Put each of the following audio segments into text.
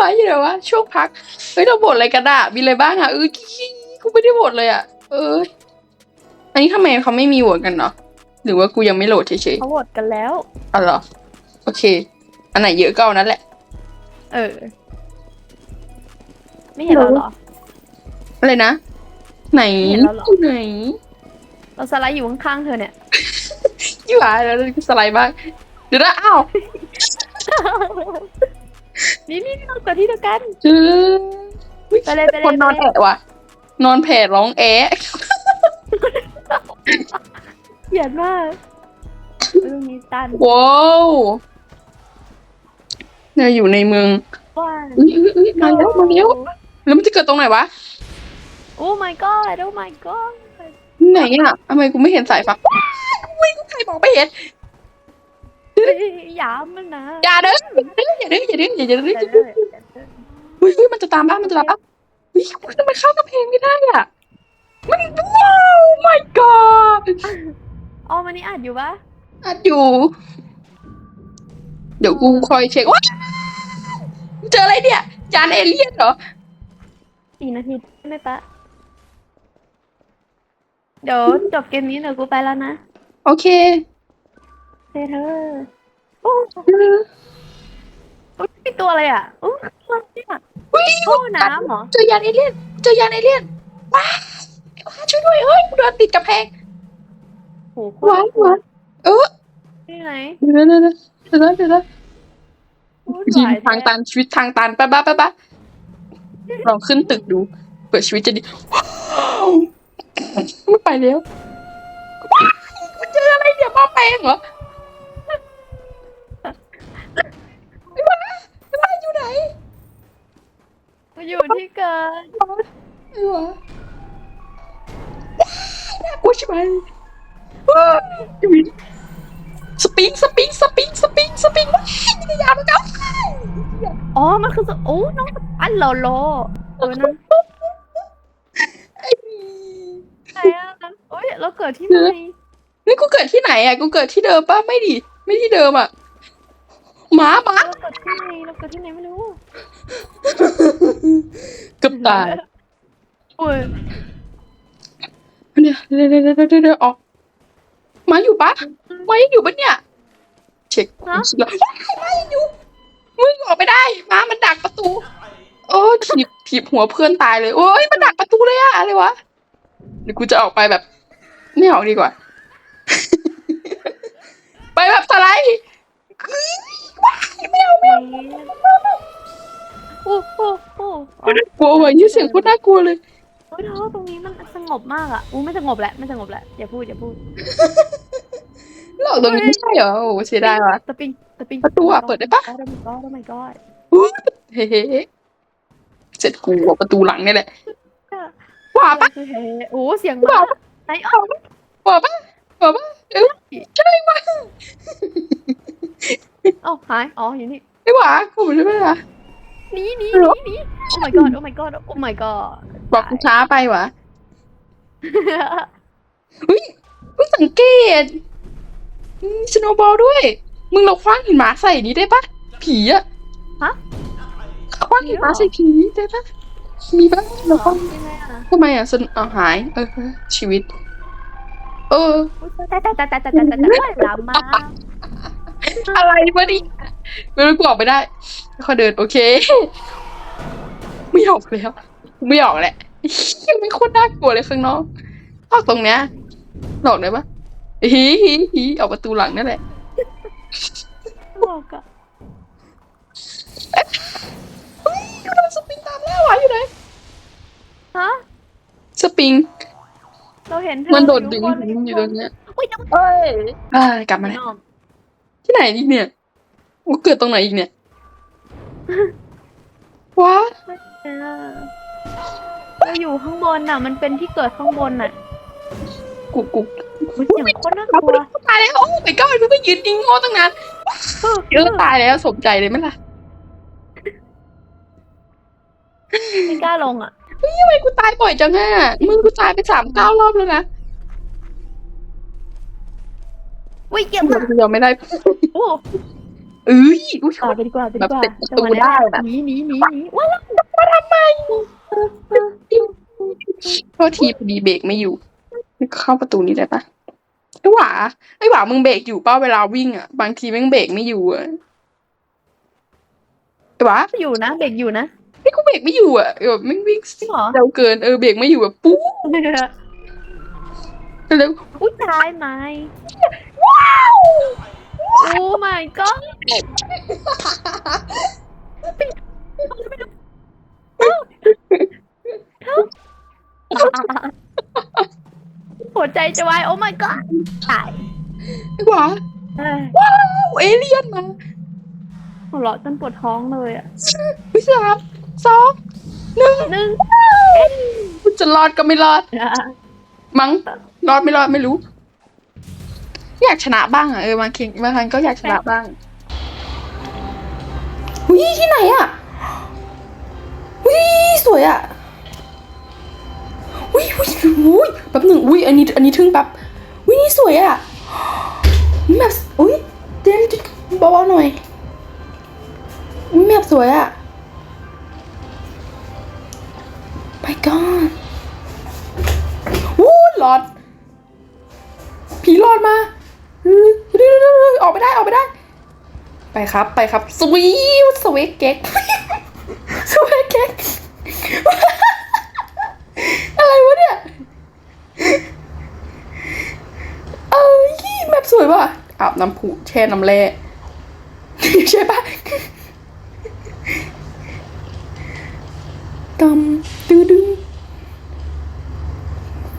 วะอยู่ไหนวะช่วงพักเฮ้ยเราบ่นอะไรกันอะมีอะไรบ้างอะเออกูไม่ได้บ่นเลยอะเอออันนี้ทำไมเขาไม่มีโหวตกันเนาะหรือว่ากูยังไม่โหลดเฉยเขาโหวตกันแล้ว ๆอ๋อเหรอโอเค อันไหนเยอะก็เอานั้นแหละ เออ ไม่เห็นเราเหรอ อะไรนะ ไหนเห็นแล้วเหรออ ยู่ไหนเราสไลด์อยู่ข้างๆเธอเนี่ย อยู่อะแล้วสไลด์บ้างเดี๋ยวนะอ้าว นี่นี่เรากดที่เดียวกันเจอไปเลยไปเลย คนนอนเลยแอะว่ะ นอนแผ่ร้องแอะเกลียดมากเรื่องนี้ตันว้าวเนี่ยอยู่ในเมืองว่าอุ้ยอุ้ยอุ้ยมาแล้วมาแล้วแล้วมันจะเกิดตรงไหนวะ โอ้ my god โอ้ my god ไหนอะทำไมกูไม่เห็นสายฟ้าไม่กูใครบอกไม่เห็น ยอย่ามันนะอย่าเด้ออย่าเด้ออย่าเด้ออย่าเด้ออย่าเด้ออย่าแต่เด้อเลยแต่เลยอุ้ยอุ้ยมันจะตามบ้านมันจะตามบ้านอุ้ยทำไมเข้ากระเพงไม่ได้อะ มันว้าว my god อ๋อมันนี่อัดอยู่ปะอัดอยู่ เดี๋ยวกูคอยเช็คว้าวเจออะไรเนี่ยจานเอเลี่ยนเหรอสี่นาทีได้ไหมปะเดี๋ยวจบเกมนี้เดี๋ยวกูไปแล้วนะ โอเค เซเธอโอ้อุ๊ยมีตัวอะไรอะโอ้ตัวเนี่ยอุ้ยโอ้น้ำเหรอเจอยานเอเลี่ยนเจอยานเอเลี่ยนว้าวว้าวช่วยด้วยเฮ้ยกูเดินติดกระแพงโหโคว้าวตรว้าวเออที่ไหนเดี๋ยวเดี๋ยวเดี๋ยวเดี๋ยวเดี๋ยวเดี๋ยวโอ้ยชีหวิลตทางตันชีวิตทางตันไปะบ้าไปะบ้าลองขึ้นตึกดูเปิดชีวิตจะดีว้าวไม่ไปแล้วว้าวมันเจออะไรเนี่ยป้าแปลงเหรอไอ้บ้าไอ้บ้าอยู่ไหน มาอยู่ที่เกิดไอ้บ้าน่ากลัวใช่ไหมเฮ้ยชีวิตสปริงสปริงสปริงสปริงสปริงว้ายนี่ก็ยาวแล้วกันอ๋อ มันคือสโอ้น้องอันโลโลเออนั่นไอ้ไหนอะโอ้ยเราเกิดที่ไหน นี่กูเกิดที่ไหนอะ กูเกิดที่เดิมป่ะ ไม่ดิ ไม่ที่เดิมอะ หมาหมาเราเกิดที่ไหนเราเกิดที่ไหนไม่รู้เกับตายโอ้ยเดี๋ยวเดี๋ยวเดี๋ยวเดี๋ยวเดี๋ยวออกหมาอยู่ปะหมายังอยู่ปะเนี่ย เช็คความคิดแล้วหมายังอยู่มึงออกไม่ได้หมามันดักประตู โอ้ถีบถีบหัวเพื่อนตายเลยโอ้ยมันดักประตูเลยอะอะไรวะเดี๋ยวกูจะออกไปแบบ ไม่ออกดีกว่า ไปแบบสไลด์ ไม่เอาไม่เอาโอ้โหโอ้กลัวว่ะยี่เสียงโคตรน่ากลัวเลยโอ้ยเธอตรงนี้มันสงบมากอะอู้ไม่สงบแหละไม่สงบแหละอย่าพูดอย่าพูดหลอกตรงนี้ไม่ใช่เหรอโอ้เสียดายว่ะปิงสปริงประตูอะเปิดได้ปะโอ้ my god โอ้ my god เฮ้เสร็จกูอะประตูหลังนี่แหละว่าปะคือเฮ้โอ้เสียงมาไหนอ๋อว่าปะว่าปะเอ้ยใช่ว่ะ เอ้าหาย อ๋ออยู่นี่ไม่ว่ากูไม่ได้ว่ะ หนีหนีหนีหนีโอ้ my god โอ้ my god โอ้ my god บอกกูช้าไปว่ะเฮ้ยเพิ่งสังเกตสโนบอลด้วย มึงเราคว้างหินหมาใส่นี้ได้ปะผีอะฮะคว้างหินหมาใส่ผีได้ปะมีปะเราคว้างยังไงอะทำไมอะสนเอาหาย เออเออชีวิต เอออุ๊ยแต่แต่แต่แต่แต่แต่แต่แต่ตามมา อะไรวะนี่ไม่รู้กูออกไปได้เขาเดินโอเค ไม่ออกแล้วกูไม่ออกแหละยังไม่โคตรน่ากลัวเลยข้างนอกออกตรงเนี้ยหลอกได้ปะฮีฮีฮีออกประตูหลังนั่นแหละบอกอะอยู่โดนสปริงตามแล้วอะอยู่ไหนฮะสปริง เราเห็นเธอมันโดดดึงข้าบอยู่ตรงเนี้ยอุ้ยน้องเอ้ยอ่ากลับมาแล้วน้อง ที่ไหนอีกเนี่ยกูเกิดตรงไหนอีกเนี่ยว้าเออเราอยู่ข้างบนน่ะ มันเป็นที่เกิดข้างบนน่ะกูกูอุ๊ยเสียงโคตรน่ากลัวตายแล้วโอ้ไปก้อนมึงไปยืนยิงงอตั้งนานเยอะตายแล้วสมใจเลยไหมล่ะไม่กล้าลงอะทำไมกูตายบ่อยจังอะมึงกูตายไปสามเก้ารอบแล้วนะ อุ้ยเก็บกูยอมไม่ได้โอ้เอเอ้ยอุ๊ยต่อไปดีกว่าไปดีกว่าแบบติดจังหวะประตูได้เนี้ยน่ะหนีหนีหนีหนีว้าวโทษทีพอดีเบรกไม่อยู่ เข้าประตูนี้ได้ปะไอ้หวาไอ้หวามึงเบรกอยู่ป่ะเวลาวิ่งอะ บางทีแม่งเบรกไม่อยู่อะไอ้หวาอยู่นะเด็กอยู่นะไอ้กูเบรกไม่อยู่อะแบบแม่งวิ่งจริงเหรอเร็วเกินเออเบรกไม่อยู่แบบปุ๊บแล้วอุ้ยตายไหม โอ้ my god หัวใจจะวาย โอ้ my god ตายไอ้หวาเอ้ยว้าวเอเลี่ยนมาหัวเราะจนปวดท้องเลยอะวิสามสองหนึ่งหนึ่งจะรอดก็ไม่รอด มั้งรอดไม่รอดไม่รู้ อยากชนะบ้างอะเออบางทีบางครั้งก็อยากชนะบ้างวิที่ไหนอะวิสวยอะวิวิวิแป๊บหนึ่งวิอันนี้อันนี้ทึ่งแบบวินี่สวยอะแมปอุ้ยเจมส์เบาๆหน่อยวิแมปสวยอะ my god วู้หลอดผีหลอดมา ออออกไปได้ออกไปได้ ไปครับไปครับ สวีทสวีทเก๊กสวีทเก๊กอะไรวะเนี่ยเอ้ยแมปสวยว่ะอาบน้ำผุแช่น้ำแร่ ใช่ปะกำตื้อดึง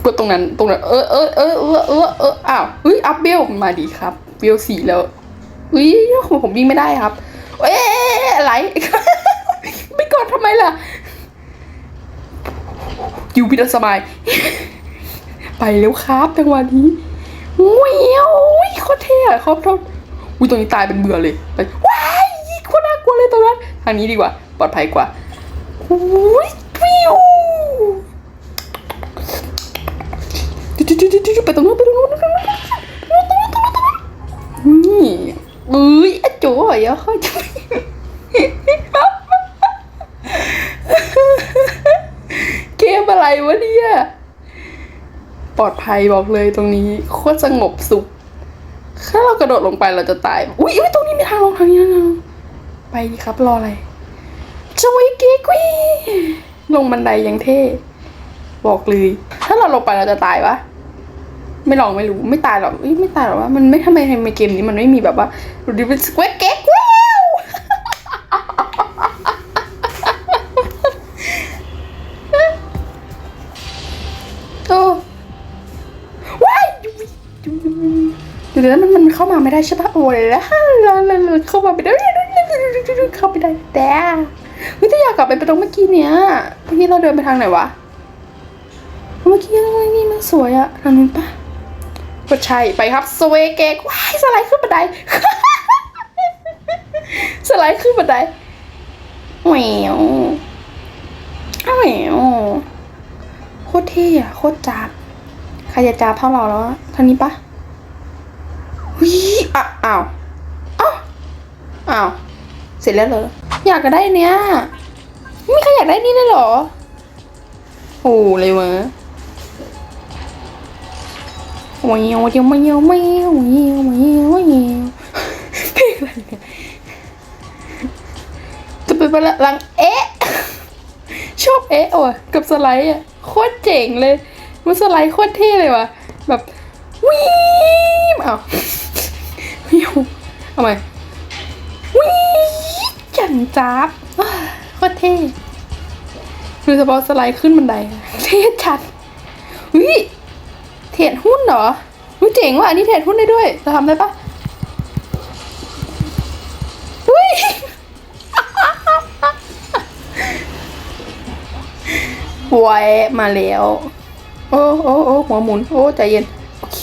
กดต รงนั้นตรงนั้น เออเออเออเออเออเอออ้าวเฮ้ยอัพเบลมาดีครับเบลสี่แล้วอุ้ยผมผมวิ่งไม่ได้ครับ เอ๊ะอะไรไม่กดทำไมล่ะอยู่พิดสบาย ไปเร็วครับจังหวะนี้ว้าวอุ้ยโคตรเท่อะครับท่านอุ้ยตรงนี้ตายเป็นเบื่อเลยไปว้ายโคตรน่ากลัวเลยตรงนั้นทางนี้ดีกว่า ปลอดภัยกว่าอุ้ยวิว ไปตรงนู้นไปตรงนู้นไปตรงนู้นนี่เอ้ยอะโจ้ยอะเขาจะเกมอะไรวะเนี่ยปลอดภัยบอกเลยตรงนี้โคตรสงบสุขถ้าเรากระโดดลงไปเราจะตาย อุ้ยอุ๊ยตรงนี้มีทางลงทางนี้นะไปดีครับรออะไรจอยเก๊กวีลงบันไดยังเท่ บอกเลย ถ้าเราลงไปเราจะตายวะ ไม่ลองไม่รู้ไม่ตายหรอกไม่ตายหรอกว่ามันไม่ทำไมในเกมนี้มันไม่มีแบบว่าดูดิเป็นสควตเก๊กว้าวโอ้ายเดี๋ยวมันมันเข้ามาไม่ได้ใช่ปะโอ้ยแล้วเข้ามาไม่ได้เข้าไปได้แต่เฮ้ยแต่อยากกลับไปไปตรงเมื่อกี้เนี้ยเมื่อกี้เราเดินไปทางไหนวะเมื่อกี้อะไรนี่มันสวยอะทางนู้นปะ ก็ใช่ไปครับสเวเกกว้ายสไลด์ขึ้นบันได สไลด์ขึ้นบันไดแหววแหววโคตรเท่อะโคตรจับใครจะจับเท่าเราแล้วอะทานี้ปะวิอะอ้าวอ้าวอ้าวเสร็จแล้วเหรออยากได้เนี้ยไม่ใครอยากได้นี่เลยเหรอโอ้เลยวะ โอ้ยโอ้ยไม่เอาไม่เอาไม่เอาไม่เอาไม่เอาเพลงอะไรเนี่ยจะเป็นพลังเอ๊ะชอบเอ๊ะว่ะกับสไลด์อะโคตรเจ๋งเลยมันสไลด์โคตรเท่เลยว่ะแบบวีมอ้าวไม่เอาเอาใหม่วีจันจับอ้าโคตรเท่โดยเฉพาะสไลด์ขึ้นบันไดเท่ชัดวิเท รดหุ้นเหรอรู้เจ๋งว่ะอันนี้เทรดหุ้นได้ด้วยจะทำได้ปะอุ้ยไวมาแล้ว โอ้โอ้โอ้หัวหมุน โอ้ใจเย็น โอเค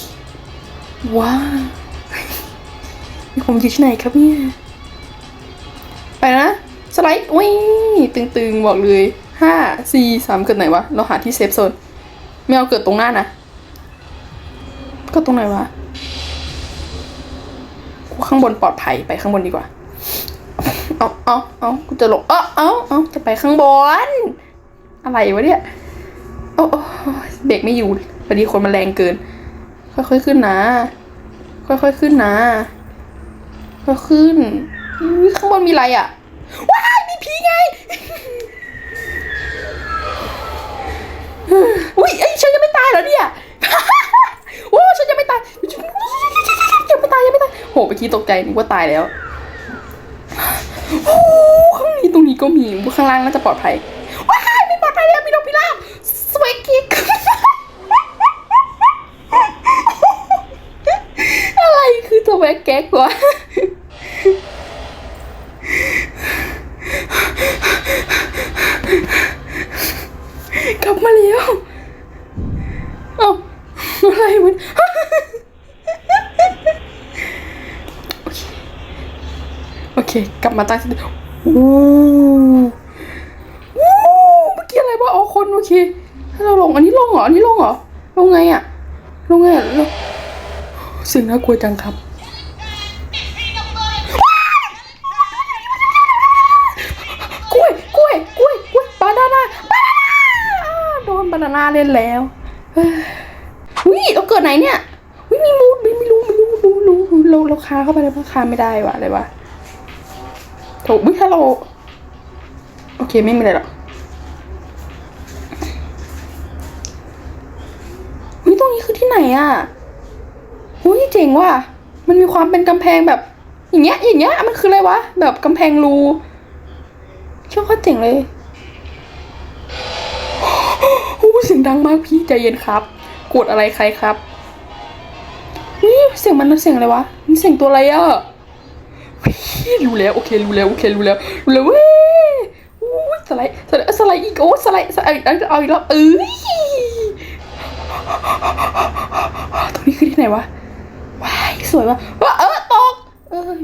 ว้าวผมอยู่ที่ไหนครับเนี่ย ไปนะ สไลด์อุ้ยตึงๆ บอกเลยห้าสี่สามเกิดไหนวะ เราหาที่เซฟโซน ไม่เอาเกิดตรงหน้านะ ก็ตรงไหนวะข้างบนปลอดภัยไปข้างบนดีกว่า เอาเอาเอากูจะลง เอาเอาเอาจะไปข้างบน อะไรวะเนี่ยโอ้โอ้เบรกไม่อยู่พอดีคนมันแรงเกิน ค่อยๆขึ้นนะ ค่อยๆขึ้นนะค่อยขึ้น ข้างบนมีอะไรอะ ว้ายมีผีไง อุ้ยเอ้ยฉันยังไม่ตายเหรอเนี่ย โอ้ฉันยังไม่ตายยังไม่ตายยังไม่ตายโหเมื่อ กี้ตกใจนึกว่าตายแล้วโอ้ข้างนี้ตรงนี้ก็มีข้างล่างน่าจะปลอดภัยว้ายไม่ปลอดภัยแล้วมีนกพิราบสวยกิ๊กอะไรคือตัวแวกแก๊กวะกลับมาแล้วเอ้าอะไรมัน โอเค โอเค กลับมาตั้งสติโอ้โอ้เมื่อกี้อะไรวะอ๋อคนโอเคถ้าเราลงอันนี้ลงเหรออันนี้ลงเหรอลงไงอะลงไงอะลงเสียงน่ากลัวจังครับกล้วยกล้วยกล้วยกล้วยบานาน่าบานาน่าโดนบานาน่าเล่นแล้วอุ้ยเราเกิดไหนเนี่ยอุ้ยมีมูดไม่ไม่รู้ไม่รู้รู้รู้รู้เราเราคาเข้าไปแล้วคาไม่ได้วะอะไรวะ ถอุ้ยถ้าเราโอเคไม่มีอะไรหรอกอุ้ยตรงนี้คือที่ไหนอะอุ้ยเจ๋งว่ะมันมีความเป็นกำแพงแบบ อย่างเงี้ย อย่างเงี้ยมันคืออะไรวะแบบกำแพงรูเชื่อโคตรเจ๋งเลยโอ้เสียงดังมากพี่ใจเย็นครับกรธอะไรใครครับนี่เสียงมันเสียงอะไรวะนี่เสียงตัวอะไรอะพี่ รู้แล้วโอเครู้แล้วโอเครู้แล้วรู้แล้วเว้ยโอ้ยสไลด์สไลด์สไลด์อีกโอ้สไลด์สไลด์เอาเอาอีกรอบเอ้ยตรงนี้คือที่ไหนวะว้ายสวยว่ะว้าเออตกเอ้ย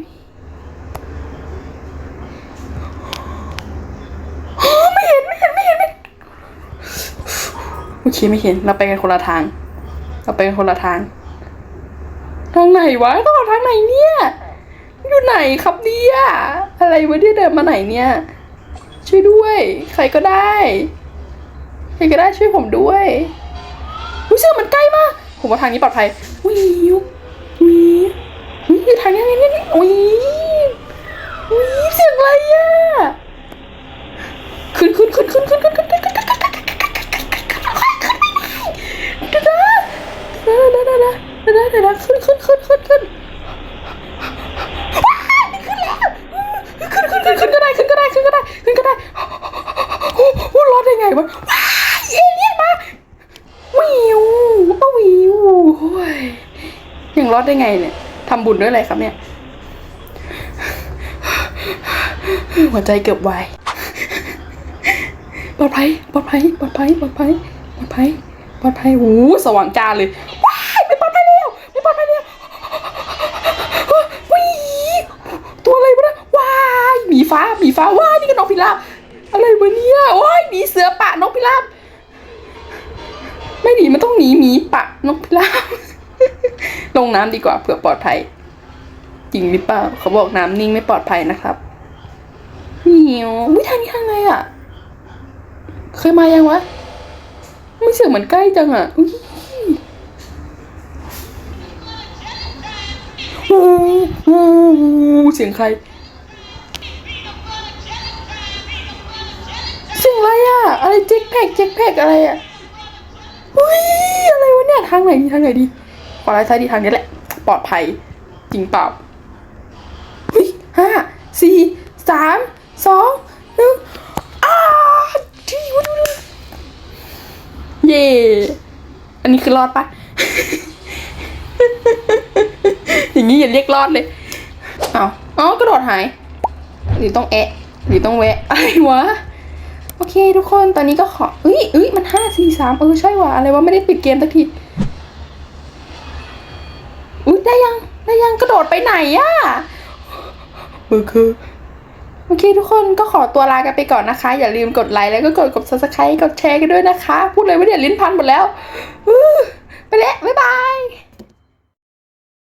ไม่เห็นไม่เห็นไม่เห็นไม่โอเคไม่เห็นเราไปกันคนละทางเราไปกันคนละทางทางไหนวะต้องเอาทางไหนเนี่ย อยู่ไหนครับเนี่ยอะไรวะเนี่ยเดินมาไหนเนี่ย ช่วยด้วย ใครก็ได้ใครก็ได้ช่วยผมด้วยอุ้ยเสื้อมันใกล้มากผมว่าทางนี้ปลอดภัยวิววิววิวทางนี้นี่นี่วิววิวเสียงอะไรอะขึ้นขึ้นขึ้นขึ้นขึ้นขึ้นขึ้นขึ้นขึ้นขึ้นขึ้นขึ้นขึ้นขึ้นขึ้นเดี๋ยวนะเดี๋ยวนะเดี๋ยวนะเดี๋ยวนะขึ้นขึ้นขึ้นขึ้นขึ้นว้ายไม่ขึ้นแล้วขึ้นขึ้นขึ้นขึ้นก็ได้ขึ้นก็ได้ขึ้นก็ได้ขึ้นก็ได้โอ้โหร อดได้ไงวะว้าเอเลี่ยนมาวิวอ้าวิวโอ้ยยังรอดได้ไงเนี่ยทำบุญด้วยอะไรครับเนี่ยหัวใจเกือบวายปลอดภัยปลอดภัยปลอดภัยปลอดภัยปลอดภัยปลอดภัยโอ้สว่างจ้าเลยว้ายไม่ปลอดภัยแล้วไม่ปลอดภัยแล้ววีตัวอะไรวะนะว้ายหมีฟ้าหมีฟ้าว้ายนี่ก็นกพิราบ สือปะนกพิราบไม่หนีมันต้องหนีหมีปะนกพิราบลงน้ำดีกว่าเผื่อปลอดภัย จริงหรือเปล่าเขาบอกน้ำนิ่งไม่ปลอดภัยนะครับเหนียววิทางนี้ทางไงอะ เคยมายังวะไม่เสียงเหมือนใกล้จังอะโอ้โหเสียงใคร อะไรเจ็คแพกเจ็คแพกอะไรอะอุ้ยอะไรวะเนี่ยทางไหนดีทางไหนดีขวาซ้ายดีทางนี้แหละ ปลอดภัย จริงเปล่าเฮ้ยห้าสี่สามสองหนึ่งอ้าที่วดูดูเย่อันนี้คือรอดปะอย่างนี้อย่าเรียกรอดเลยเอาเอากระโดดหาย หรือต้องแอะ หรือต้องแวะอะไรวะ โอเคทุกคนตอนนี้ก็ขอเอ้ยเอ้ยมันห้าสี่สามเออใช่ว่ะอะไรวะไม่ได้ปิดเกมสักทีอุ้ยได้ยังได้ยังกระโดดไปไหนอะเออคือโอเคทุกคนก็ขอตัวลากันไปก่อนนะคะ อย่าลืมกดไลค์แล้วก็กดกด subscribe กดแชร์กันด้วยนะคะ พูดเลยว่าเดี๋ยวลิ้นพันหมดแล้วไปแล้วบ๊ายบาย